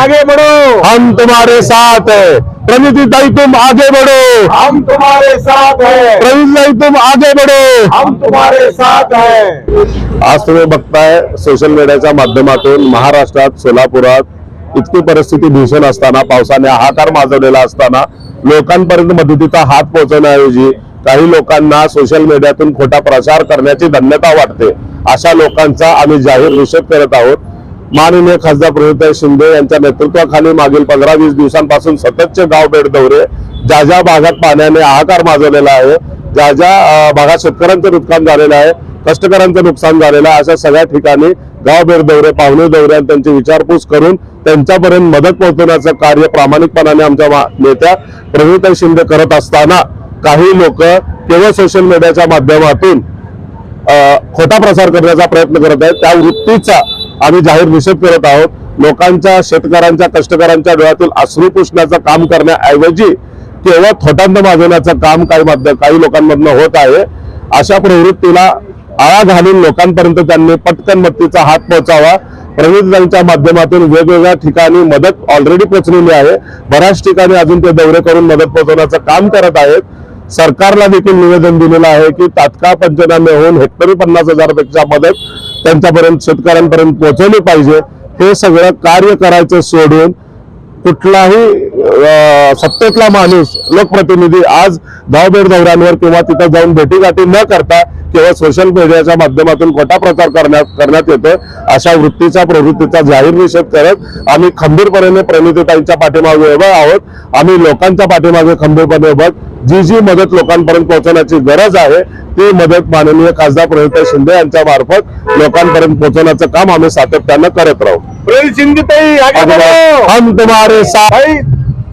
आगे बढ़ो। हम तुम्हारे साथ है। प्रनिधि ताई तुम आगे बढ़ो। हम तुम्हारे साथ है। प्रवीण ताई तुम आगे बढ़ो। हम तुम्हारे साथ है। आज तुम्ही बघताय सोशल मीडियाच्या माध्यमातून महाराष्ट्रात सोलापुरात इतकी परिस्थिती भीषण असताना पावसाने हाकार माजवलेला असताना लोकांपर्यंत मदतीचा हात पोहोचवण्याऐवजी काही लोकांना सोशल मीडियातून खोटा प्रचार करण्याची धन्यता वाटते अशा लोकांचा आम्ही जाहीर निषेध करत आहोत. माननीय खासदार प्रणिताई शिंदे यांच्या नेतृत्वाखाली मागील पंधरा वीस दिवसांपासून सततचे गाव भेट दौरे ज्या ज्या भागात पाण्याने हाहाकार माजवलेला आहे ज्या ज्या भागात शेतकऱ्यांचं नुकसान झालेलं आहे कष्टकऱ्यांचं नुकसान झालेलं आहे अशा सगळ्या ठिकाणी गावभेर दौरे पाहुणे दौरे आणि त्यांची विचारपूस करून त्यांच्यापर्यंत मदत पोहोचवण्याचं कार्य प्रामाणिकपणाने आमच्या मा- नेत्या प्रणिताई शिंदे करत असताना काही लोक केवळ सोशल मीडियाच्या माध्यमातून खोटा प्रसार करण्याचा प्रयत्न करत आहेत. त्या वृत्तीचा आम्ही जाहीर निषेध करत आहोत. लोकांच्या शेतकऱ्यांच्या कष्टकऱ्यांच्या डोळ्यातील अश्रू पुसण्याचं काम करण्याऐवजी केवळ थोटांत माजवण्याचं काम काही माध्यम काही लोकांमधनं होत आहे. अशा प्रवृत्तीला आळा घालून लोकांपर्यंत त्यांनी पटकन मदतीचा हात पोहोचावा. प्रतिनिधींच्या माध्यमातून वेगवेगळ्या ठिकाणी मदत ऑलरेडी पोहोचलेली आहे. बऱ्याच ठिकाणी अजून ते दौरे करून मदत पोहोचवण्याचं काम करत आहेत. सरकारला देखील निवेदन दिलेलं आहे की तात्काळ पंचनामे होऊन हेक्टरी पन्नास हजारपेक्षा मदत त्यांच्यापर्यंत शेतकऱ्यांपर्यंत पोहोचवली पाहिजे. हे सगळं कार्य करायचं सोडून कुठलाही सत्तेतला माणूस लोकप्रतिनिधी आज धावबेड दौऱ्यांवर किंवा तिथं जाऊन भेटीगाठी न करता केवळ सोशल मीडियाच्या माध्यमातून खोटा प्रचार करण्यात करण्यात येतोय. अशा वृत्तीचा प्रवृत्तीचा जाहीर निषेध करत आम्ही खंबीरपणे प्रणितीताईंच्या पाठीमागे उभे आहोत. आम्ही लोकांच्या पाठीमागे खंबीरपणे उभं. जी जी मदत लोकांपर्यंत पोहोचवण्याची गरज आहे ती मदत माननीय खासदार प्रणिता शिंदे यांच्या मार्फत लोकांपर्यंत पोहोचवण्याचं काम आम्ही सातत्यानं करत राहू. बढ़ो. हम तुम्हारे साथ.